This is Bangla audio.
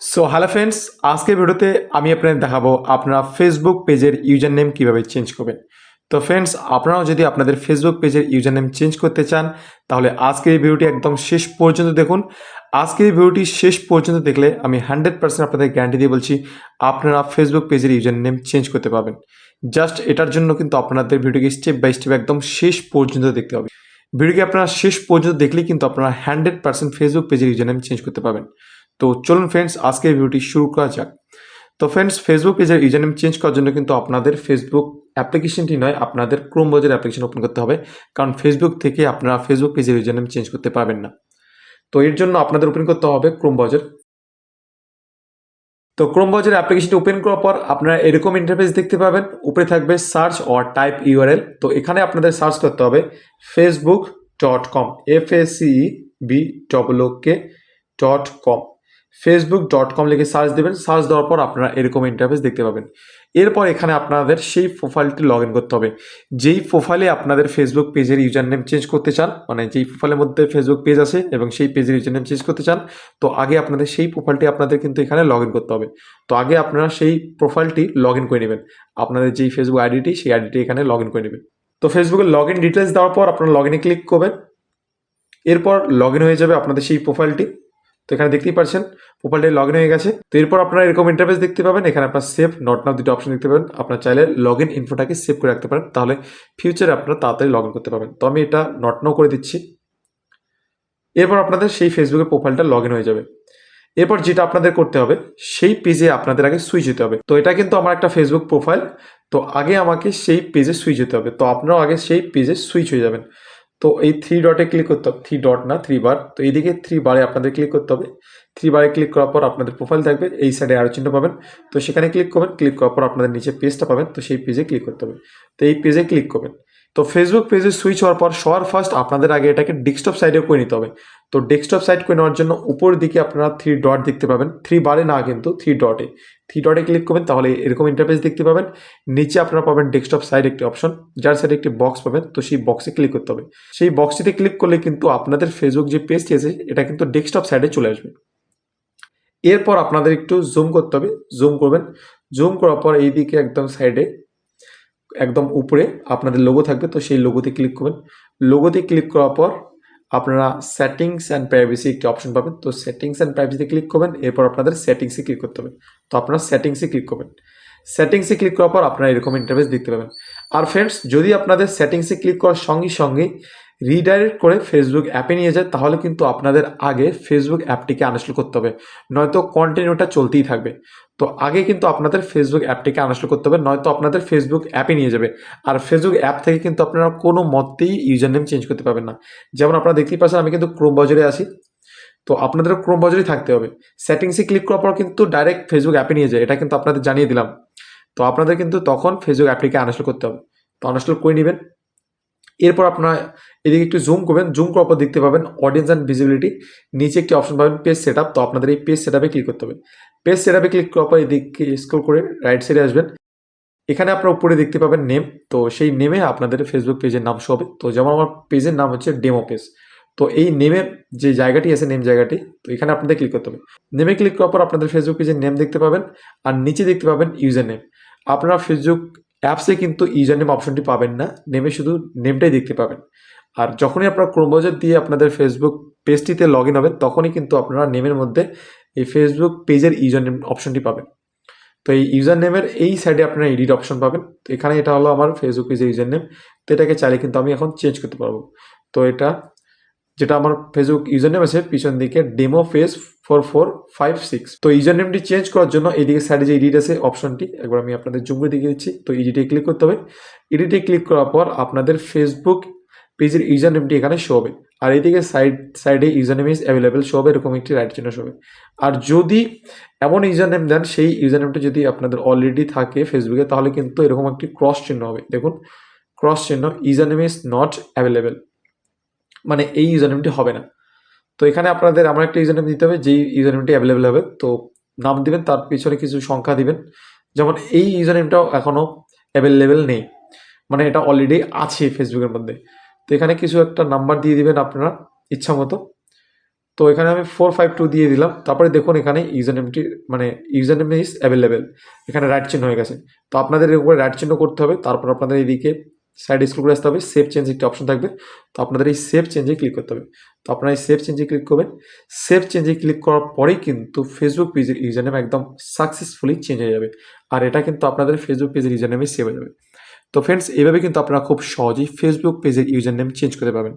সো হ্যালো ফ্রেন্ডস আজকের ভিডিওতে আমি আপনাদের দেখাবো আপনারা ফেসবুক পেজের ইউজার নেম কীভাবে চেঞ্জ করবেন। তো ফ্রেন্ডস আপনারাও যদি আপনাদের ফেসবুক পেজের ইউজার নেম চেঞ্জ করতে চান, তাহলে আজকের এই ভিডিওটি একদম শেষ পর্যন্ত দেখুন। আজকের এই ভিডিওটি শেষ পর্যন্ত দেখলে আমি হান্ড্রেড পার্সেন্ট আপনাদের গ্যারান্টি দিয়ে বলছি, আপনারা ফেসবুক পেজের ইউজার নেম চেঞ্জ করতে পারবেন। জাস্ট এটার জন্য কিন্তু আপনাদের ভিডিওকে স্টেপ বাই স্টেপ একদম শেষ পর্যন্ত দেখতে হবে। ভিডিওকে আপনারা শেষ পর্যন্ত দেখলেই কিন্তু আপনারা হান্ড্রেড পার্সেন্ট ফেসবুক পেজের ইউজার নেম চেঞ্জ করতে পারবেন। তো চলুন ফ্রেন্ডস আজকে ভিডিওটি শুরু করা যাক। তো ফ্রেন্ডস ফেসবুক পেজের ইউজার নেম চেঞ্জ করার জন্য কিন্তু আপনাদের ফেসবুক অ্যাপ্লিকেশনটি নয়, আপনাদের ক্রোম ব্রাউজার অ্যাপ্লিকেশন ওপেন করতে হবে। কারণ ফেসবুক থেকে আপনারা ফেসবুক পেজের ইউজার নেম চেঞ্জ করতে পারবেন না। তো এর জন্য আপনাদের ওপেন করতে হবে ক্রোম ব্রাউজার তো ক্রোম ব্রাউজার অ্যাপ্লিকেশনটি ওপেন করার পর আপনারা এরকম ইন্টারফেস দেখতে পাবেন। উপরে থাকবে সার্চ অর টাইপ ইউআরএল তো এখানে আপনাদের সার্চ করতে হবে Facebook dot com F A C B double K dot com Facebook dot com লিখে সার্চ দেবেন। সার্চ দেওয়ার পর আপনারা এরকম ইন্টারফেস দেখতে পাবেন। এরপর এখানে আপনাদের সেই প্রোফাইলটি লগ ইন করতে হবে। যেই প্রোফাইলে আপনাদের ফেসবুক পেজের ইউজার নেম চেঞ্জ করতে চান মানে যেই প্রোফাইলের মধ্যে ফেসবুক পেজ আছে এবং সেই পেজের ইউজার নেম চেঞ্জ করতে চান, তো আগে আপনাদের সেই প্রোফাইলটি আপনাদের কিন্তু এখানে লগ ইন করতে হবে। তো আগে আপনারা সেই প্রোফাইলটি লগ ইন করে নেবেন। আপনাদের যেই ফেসবুক আইডিটি সেই আইডিটি এখানে লগ ইন করে নেবেন। তো ফেসবুকের লগ ইন ডিটেলস দেওয়ার পর আপনারা লগ ইনে ক্লিক করবেন। এরপর লগ ইন হয়ে যাবে আপনাদের সেই প্রোফাইলটি তো এখানে দেখতেই পাচ্ছেন প্রোফাইলটি লগ হয়ে গেছে। তো এরপর আপনারা এরকম ইন্টারফেস দেখতে পাবেন, এখানে আপনার সেভ নট নাও দুটো অপশন দেখতে পাবেন। আপনার চাইলে লগ ইন ইনফোটাকে সেভ করে রাখতে পারেন, তাহলে ফিউচারে আপনারা তাড়াতাড়ি লগ ইন করতে পারবেন। তো আমি এটা নট নাও করে দিচ্ছি। এরপর আপনাদের সেই ফেসবুকের প্রোফাইলটা লগ ইন হয়ে যাবে। এরপর যেটা আপনাদের করতে হবে, সেই পেজে আপনাদের আগে সুইচ হতে হবে। তো এটা কিন্তু আমার একটা ফেসবুক প্রোফাইল তো আগে আমাকে সেই পেজে সুইচ হতে হবে। তো আপনারাও আগে সেই পেজে সুইচ হয়ে যাবেন। তো এই থ্রি ডটে ক্লিক করতে হবে। থ্রি ডট না থ্রি বার তো এইদিকে থ্রি বারে আপনাদের ক্লিক করতে হবে। থ্রি বারে ক্লিক করার পর আপনাদের প্রোফাইল থাকবে। এই সাইডে আরও চিহ্ন পাবেন। তো সেখানে ক্লিক করবেন। ক্লিক করার পর আপনাদের নিচে পেজটা পাবেন। তো সেই পেজে ক্লিক করতে হবে। তো এই পেজে ক্লিক করবেন। তো ফেসবুক পেজে সুইচ হওয়ার পর সবার ফার্স্ট আপনাদের আগে এটাকে ডেস্কটপ সাইডে করে নিতে হবে। তো ডেস্কটপ সাইড করে নেওয়ার জন্য উপর দিকে আপনারা থ্রি ডট দেখতে পাবেন। থ্রি বারে না কিন্তু থ্রি ডটে থ্রি ডটে ক্লিক করবেন, তাহলে এরকম ইন্টারফেস দেখতে পাবেন। নিচে আপনারা পাবেন ডেস্কটপ সাইড একটি অপশন যার সাইডে একটি বক্স পাবেন। তো সেই বক্সে ক্লিক করতে হবে। সেই বক্সটিতে ক্লিক করলে কিন্তু আপনাদের ফেসবুক যে পেজটি আছে, এটা কিন্তু ডেস্কটপ সাইডে চলে আসবে। এরপর আপনাদের একটু জুম করতে হবে। জুম করবেন। জুম করার পর এইদিকে একদম সাইডে একদম উপরে আপনাদের লোগো থাকবে, তো সেই লোগোতে ক্লিক করবেন। লোগোতে ক্লিক করার পর আপনারা সেটিংস অ্যান্ড প্রাইভেসি একটি অপশন পাবেন। তো সেটিংস অ্যান্ড প্রাইভেসিতে ক্লিক করবেন, এরপর আপনাদের সেটিংসে ক্লিক করতে হবে। তো আপনারা সেটিংসে ক্লিক করবেন। সেটিংসে ক্লিক করার পর আপনারা এরকম ইন্টারফেস দেখতে পাবেন। আর ফ্রেন্ডস যদি আপনাদের সেটিংসে ক্লিক করার সঙ্গে সঙ্গে রিডাইরেক্ট করে ফেসবুক অ্যাপে নিয়ে যায়, তাহলে কিন্তু আপনাদের আগে ফেসবুক অ্যাপটিকে আনস্টল করতে হবে। নয়তো কন্টিনিউটা চলতেই থাকবে। তো আগে কিন্তু আপনাদের ফেসবুক অ্যাপটিকে আনস্টল করতে হবে, নয়তো আপনাদের ফেসবুক অ্যাপে নিয়ে যাবে। আর ফেসবুক অ্যাপ থেকে কিন্তু আপনারা কোনো মতেই ইউজার নেম চেঞ্জ করতে পারবেন না। যেমন আপনারা দেখতেই পাচ্ছেন, আমি কিন্তু ক্রোম বাজারে আছি। তো আপনাদের ক্রোম বাজারেই থাকতে হবে। সেটিংসে ক্লিক করার পর কিন্তু ডাইরেক্ট ফেসবুক অ্যাপে নিয়ে যায়, এটা কিন্তু আপনাদের জানিয়ে দিলাম। তো আপনাদের কিন্তু তখন ফেসবুক অ্যাপটিকে আনস্টল করতে হবে। তো আনস্টল করে নেবেন। এরপর আপনারা এদিকে একটু জুম করবেন। জুম করার পর দেখতে পাবেন অডিয়েন্স অ্যান্ড ভিজিবিলিটি নিচে একটি অপশন পাবেন পেজ সেট আপ তো আপনাদের এই পেজ সেট আপে ক্লিক করতে হবে। পেজ সেট ক্লিক করার পর এদিকে স্ক্রল করে রাইট সাইডে আসবেন। এখানে আপনারা উপরে দেখতে পাবেন নেম তো সেই নেমে আপনাদের ফেসবুক পেজের নাম শো হবে। তো যেমন আমার পেজের নাম হচ্ছে ডেমো পেজ তো এই নেমের যে জায়গাটি আছে নেম জায়গাটি, তো এখানে আপনাদের ক্লিক করতে হবে। নেমে ক্লিক করার পর আপনাদের ফেসবুক পেজের নেম দেখতে পাবেন। আর নিচে দেখতে পাবেন ইউজার নেম আপনারা ফেসবুক অ্যাপসে কিন্তু ইউজার নেম অপশনটি পাবেন না। নেমে শুধু নেমটাই দেখতে পাবেন। আর যখনই আপনারা ক্রোম ব্রাউজার দিয়ে আপনাদের ফেসবুক পেজটিতে লগ ইন হবেন তখনই কিন্তু আপনারা নেমের মধ্যে এই ফেসবুক পেজের ইউজার নেম অপশনটি পাবেন। তো এই ইউজার নেমের এই সাইডে আপনারা এডিট অপশন পাবেন। তো এখানে এটা হলো আমার ফেসবুক পেজের ইউজার নেম তো এটাকে চাইলে কিন্তু আমি এখন চেঞ্জ করতে পারব। তো এটা যেটা আমার ফেসবুক ইউজার নেম আছে, পিছন দিকে demo face four four five six তো ইউজার নেমটি চেঞ্জ করার জন্য এদিকে সাইডে যে এডিট আছে অপশনটি একবার আমি আপনাদের জুম করে দেখিয়ে দিচ্ছি। তো এডিটে ক্লিক করতে হবে। এডিটে ক্লিক করার পর আপনাদের ফেসবুক পেজের ইউজার নেমটি এখানে শো হবে। আর এইদিকে সাইড সাইডে user name is available show হবে, এরকম একটি রাইট চিহ্ন শো হবে। আর যদি এমন ইউজার নেম দেন, সেই ইউজার নেমটা যদি আপনাদের অলরেডি থাকে ফেসবুকে তাহলে কিন্তু এরকম একটি ক্রস চিহ্ন হবে। দেখুন ক্রস চিহ্ন user name is not available মানে এই ইউজার নেমটি হবে না। তো এখানে আপনাদের আমার একটা ইউজার নেম দিতে হবে, যেই ইউজার নেমটি অ্যাভেলেবেল হবে। তো নাম দিবেন, তার পিছনে কিছু সংখ্যা দিবেন। যেমন এই ইউজার নেমটাও এখনও অ্যাভেলেবেল নেই। মানে এটা অলরেডি আছে ফেসবুকের মধ্যে। তো এখানে কিছু একটা নাম্বার দিয়ে দিবেন আপনারা ইচ্ছা মতো। তো এখানে আমি ফোর ফাইভ টু দিয়ে দিলাম। তারপরে দেখুন এখানে ইউজার নেমটি মানে ইউজার নেম ইজ অ্যাভেলেবেল এখানে রাইট চিহ্ন হয়ে গেছে। তো আপনাদের এর উপরে রাইট চিহ্ন করতে হবে। তারপর আপনাদের এইদিকে সাইড স্ক্রল করে আসতে হবে। সেভ চেঞ্জ একটি অপশন থাকবে। তো আপনাদের এই সেভ চেঞ্জে ক্লিক করতে হবে। তো আপনারা এই সেভ চেঞ্জে ক্লিক করবেন। সেভ চেঞ্জে ক্লিক করার পরেই কিন্তু ফেসবুক পেজের ইউজার নেম একদম সাকসেসফুলি চেঞ্জ হয়ে যাবে। আর এটা কিন্তু আপনাদের ফেসবুক পেজের ইউজার নেমে সেভ হয়ে যাবে। তো ফ্রেন্ডস এইভাবে কিন্তু আপনারা খুব সহজেই ফেসবুক পেজের ইউজার নেম চেঞ্জ করতে পারবেন